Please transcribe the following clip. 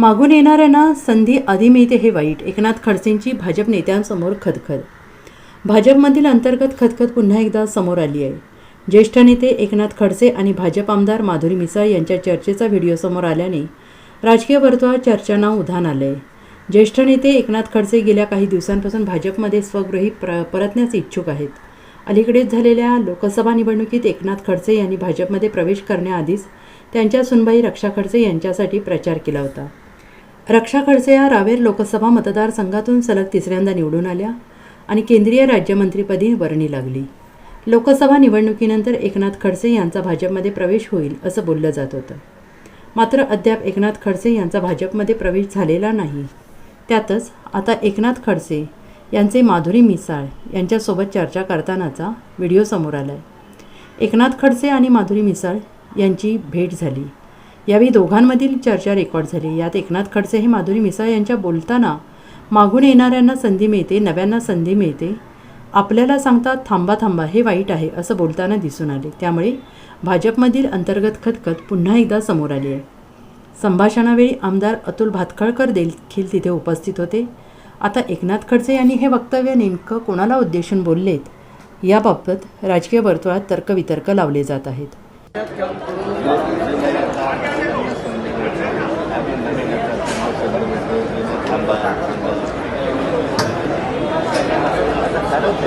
मागून येणाऱ्यांना संधी आधी मिळते हे वाईट. एकनाथ खडसेंची भाजप नेत्यांसमोर खदखद. भाजपमधील अंतर्गत खदखद पुन्हा एकदा समोर आली आहे. ज्येष्ठ नेते एकनाथ खडसे आणि भाजप आमदार माधुरी मिसाळ यांच्या चर्चेचा व्हिडिओ समोर आल्याने राजकीय वर्तुळात चर्चांना उधाण आलं आहे ज्येष्ठ नेते एकनाथ खडसे गेल्या काही दिवसांपासून भाजपमध्ये स्वगृही प्र परतण्यास इच्छुक आहेत. अलीकडेच झालेल्या लोकसभा निवडणुकीत एकनाथ खडसे यांनी भाजपमध्ये प्रवेश करण्याआधीच त्यांच्या सुनबाई रक्षा खडसे यांच्यासाठी प्रचार केला होता. रक्षा खडसे या रावेर लोकसभा मतदारसंघातून सलग तिसऱ्यांदा निवडून आल्या आणि केंद्रीय राज्यमंत्रीपदी वर्णी लागली. लोकसभा निवडणुकीनंतर एकनाथ खडसे यांचा भाजपमध्ये प्रवेश होईल असं बोललं जात होतं. मात्र अद्याप एकनाथ खडसे यांचा भाजपमध्ये प्रवेश झालेला नाही. त्यातच आता एकनाथ खडसे यांचे माधुरी मिसाळ यांच्यासोबत चर्चा करतानाचा व्हिडिओ समोर आला आहे एकनाथ खडसे आणि माधुरी मिसाळ यांची भेट झाली. यावेळी दोघांमधील चर्चा रेकॉर्ड झाली. यात एकनाथ खडसे हे माधुरी मिसाळ यांच्या बोलताना मागून येणाऱ्यांना संधी मिळते नव्यांना संधी मिळते. आपल्याला सांगतात थांबा थांबा हे वाईट आहे असं बोलताना दिसून आले. त्यामुळे भाजपमधील अंतर्गत खतखत पुन्हा एकदा समोर आली आहे. संभाषणावेळी आमदार अतुल भातखळकर देखील तिथे उपस्थित होते. आता एकनाथ खडसे यांनी हे वक्तव्य नेमकं कोणाला उद्देशून बोललेत याबाबत राजकीय वर्तुळात तर्कवितर्क लावले जात आहेत.